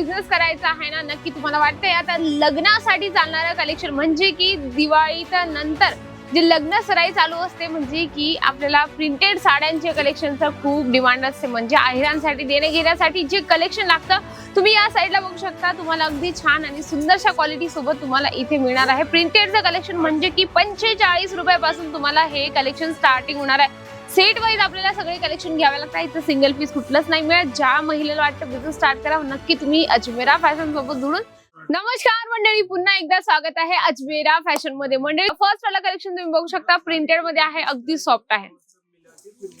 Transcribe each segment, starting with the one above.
Business करायचा आहे ना नक्की तुम्हाला वाटतंय. आता लग्नासाठी चालणारं कलेक्शन म्हणजे की दिवाळीच्या नंतर जे लग्न सराई चालू असते म्हणजे की आपल्याला प्रिंटेड साड्यांचे कलेक्शनचं खूप डिमांड असते. म्हणजे अहिरांसाठी देणे घेण्यासाठी जे कलेक्शन लागतं तुम्ही या साईडला बघू शकता. तुम्हाला अगदी छान आणि सुंदरशा क्वालिटी सोबत तुम्हाला इथे मिळणार आहे. प्रिंटेडचं कलेक्शन म्हणजे की पंचेचाळीस रुपयापासून तुम्हाला हे कलेक्शन स्टार्टिंग होणार आहे. सेट वाईज आपल्याला सगळे कलेक्शन घ्यावे लागतात. इथं सिंगल पीस कुठलंच नाही मिळत. ज्या महिलेला वाटतं बिझनेस स्टार्ट करा नक्की तुम्ही अजमेरा फॅशन सोबत जुळून. नमस्कार मंडळी पुन्हा एकदा स्वागत आहे अजमेरा फॅशनमध्ये. मंडळी फर्स्ट वाला कलेक्शन तुम्ही बघू शकता. प्रिंटेडमध्ये आहे. अगदी सॉफ्ट आहे.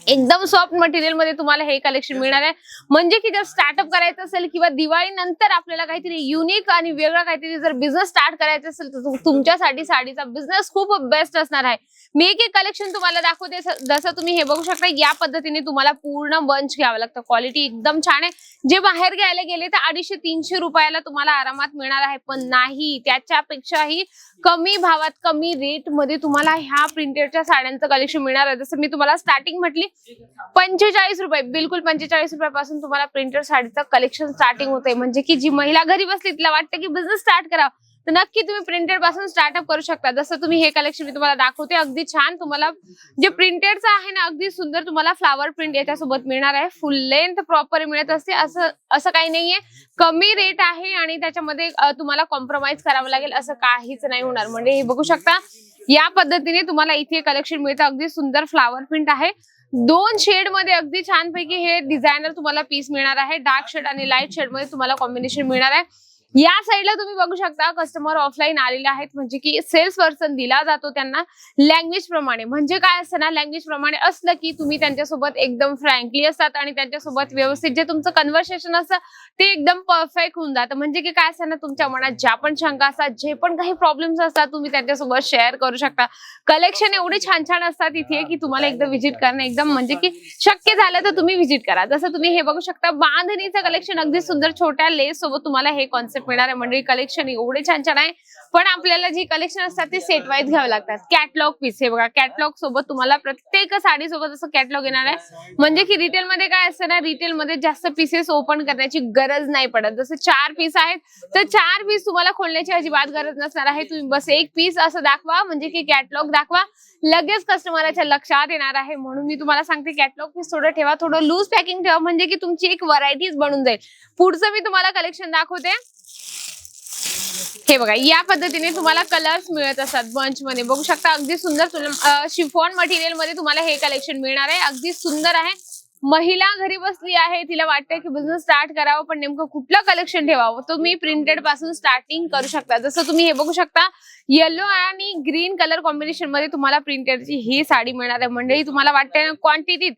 एकदम सॉफ्ट मटेरियलमध्ये तुम्हाला हे कलेक्शन मिळणार आहे. म्हणजे की जर स्टार्टअप करायचं असेल किंवा दिवाळी नंतर आपल्याला काहीतरी युनिक आणि वेगळं काहीतरी जर बिझनेस स्टार्ट करायचं असेल तर तुम- तुमच्यासाठी साडीचा बिझनेस खूप बेस्ट असणार आहे. मी एक एक कलेक्शन तुम्हाला दाखवते. जसं तुम्ही हे बघू शकता या पद्धतीने तुम्हाला पूर्ण बंच घ्यावं लागतं. क्वालिटी एकदम छान आहे. जे बाहेर घ्यायला गेले तर अडीचशे तीनशे रुपयाला तुम्हाला आरामात मिळणार आहे. पण नाही त्याच्यापेक्षाही कमी भावात कमी रेटमध्ये तुम्हाला ह्या प्रिंटेडच्या साड्यांचं कलेक्शन मिळणार आहे. जसं मी तुम्हाला स्टार्टिंग भेटली पंचेचाळीस रुपये बिलकुल पंचेचाळीस रुपयापासून तुम्हाला प्रिंटर साडीचं कलेक्शन स्टार्टिंग होते म्हणजे की जी महिला घरी बसली तिला वाटतं की बिझनेस स्टार्ट करावं. तर नक्की तुम्ही प्रिंटेडपासून स्टार्टअप करू शकता. जसं तुम्ही हे कलेक्शन मी तुम्हाला दाखवते अगदी छान तुम्हाला जे प्रिंटेडचं आहे ना अगदी सुंदर तुम्हाला फ्लावर प्रिंट याच्यासोबत मिळणार आहे. फुल लेंथ प्रॉपर मिळत असते. असं असं काही नाहीये. कमी रेट आहे आणि त्याच्यामध्ये तुम्हाला कॉम्प्रोमाइज करावं लागेल. असं काहीच नाही होणार. म्हणजे हे बघू शकता या पद्धतीने तुम्हाला इथे कलेक्शन मिळतं. अगदी सुंदर फ्लावर प्रिंट आहे. दोन शेडमध्ये अगदी छानपैकी हे डिझायनर तुम्हाला पीस मिळणार आहे. डार्क शेड आणि लाइट शेडमध्ये तुम्हाला कॉम्बिनेशन मिळणार आहे. या साईडला तुम्ही बघू शकता कस्टमर ऑफलाईन आलेले आहेत. म्हणजे की सेल्स पर्सन दिला जातो त्यांना लँग्वेज प्रमाणे. म्हणजे काय असतं ना लँग्वेज प्रमाणे असलं की तुम्ही त्यांच्यासोबत एकदम फ्रँकली असतात आणि त्यांच्यासोबत व्यवस्थित जे तुमचं कन्व्हर्सेशन असतं ते एकदम परफेक्ट होऊन जातं. म्हणजे की काय असतं ना तुमच्या मनात ज्या पण शंका असतात जे पण काही प्रॉब्लेम्स असतात तुम्ही त्यांच्यासोबत शेअर करू शकता. कलेक्शन एवढे छान छान असतात इथे की तुम्हाला एकदा व्हिजिट करणं एकदम म्हणजे की शक्य झालं तर तुम्ही व्हिजिट करा. जसं तुम्ही हे बघू शकता बांधणीचं कलेक्शन अगदी सुंदर छोट्या लेस सोबत तुम्हाला हे कॉन्सेप्ट मिळणार आहे. म्हणजे कलेक्शन एवढे छान छान आहे. पण आपल्याला जी कलेक्शन असतात ते सेट वाईज घ्यावे लागतात. कॅटलॉग पीस हे बघा कॅटलॉग सोबत तुम्हाला प्रत्येक साडी सोबत असं कॅटलॉग येणार आहे. म्हणजे की रिटेल मध्ये काय असतं ना रिटेल मध्ये जास्त पीसेस ओपन करण्याची गरज नाही पडत. जसं चार पीस आहेत तर चार पीस तुम्हाला खोलण्याची अजिबात गरज नसणार आहे. तुम्ही बस एक पीस असं दाखवा म्हणजे की कॅटलॉग दाखवा. लगेच कस्टमरच्या लक्षात येणार आहे. म्हणून मी तुम्हाला सांगते कॅटलॉग पीस थोडं ठेवा थोडं लूज पॅकिंग ठेवा म्हणजे की तुमची एक व्हरायटीज बनून जाईल. पुढचं मी तुम्हाला कलेक्शन दाखवते. हे बघा या पद्धतीने तुम्हाला कलर्स मिळत असतात बंच मध्ये. बघू शकता अगदी सुंदर शिफॉन मटेरियलमध्ये तुम्हाला हे कलेक्शन मिळणार आहे. अगदी सुंदर आहे. महिला घरी बसली आहे तिला वाटतंय की बिझनेस स्टार्ट करावं पण नेमकं कुठलं कलेक्शन ठेवावं? तुम्ही प्रिंटेडपासून स्टार्टिंग करू शकता. जसं तुम्ही हे बघू शकता येलो आणि ग्रीन कलर कॉम्बिनेशनमध्ये तुम्हाला प्रिंटेडची ही साडी मिळणार आहे. मंडळी तुम्हाला वाटतंय ना क्वांटिटीत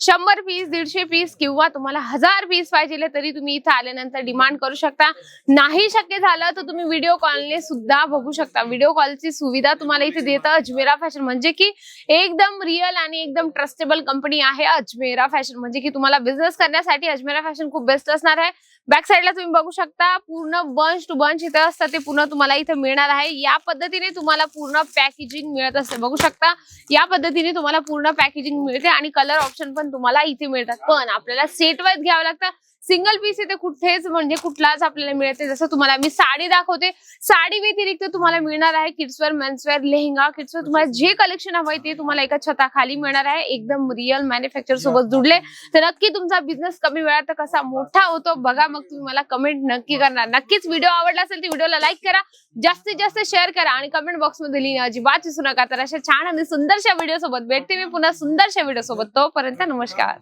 शंभर पीस दीडशे पीस किंवा तुम्हाला हजार पीस पाहिजे तरी तुम्ही इथं आल्यानंतर डिमांड करू शकता. नाही शक्य झालं तर तुम्ही व्हिडिओ कॉलने सुद्धा बघू शकता. व्हिडिओ कॉलची सुविधा तुम्हाला इथे देतं अजमेरा फॅशन म्हणजे की एकदम रिअल आणि एकदम ट्रस्टेबल कंपनी आहे अजमेरा फॅशन म्हणजे की तुम्हाला बिझनेस करण्यासाठी अजमेरा फॅशन खूप बेस्ट असणार आहे. बॅक साईडला तुम्ही बघू शकता पूर्ण बंच टू बंच इथं असतं. ते पूर्ण तुम्हाला इथं मिळणार आहे. या पद्धतीने तुम्हाला पूर्ण पॅकेजिंग मिळत असते. बघू शकता या पद्धतीने तुम्हाला पूर्ण पॅकेजिंग मिळते आणि कलर ऑप्शन पण तुम्हाला इथे मिळतात. पण आपल्याला सेट वाईज घ्यावं लागतं. सिंगल पीस इथे कुठेच म्हणजे कुठलाच आपल्याला मिळते जसं तुम्हाला मी साडी दाखवते. साडी व्यतिरिक्त तुम्हाला मिळणार आहे किड्सवेअर मेन्सवेअर लेहंगा. किड्सवेअर तुम्हाला जे कलेक्शन हवंय ते तुम्हाला एका छताखाली मिळणार आहे. एकदम रिअल मॅन्युफॅक्चर सोबत जुडले. तर नक्की तुमचा बिझनेस कमी वेळात कसा मोठा होतो बघा. मग तुम्ही मला कमेंट नक्की करणार. नक्कीच व्हिडिओ आवडला असेल तर व्हिडिओला लाईक करा. जास्तीत जास्त शेअर करा आणि कमेंट बॉक्समध्ये लिहिणं अजिबात विसरू नका. तर अशा छान आणि सुंदरशा व्हिडिओ सोबत भेटते मी पुन्हा सुंदरशा व्हिडिओ सोबत. तोपर्यंत नमस्कार.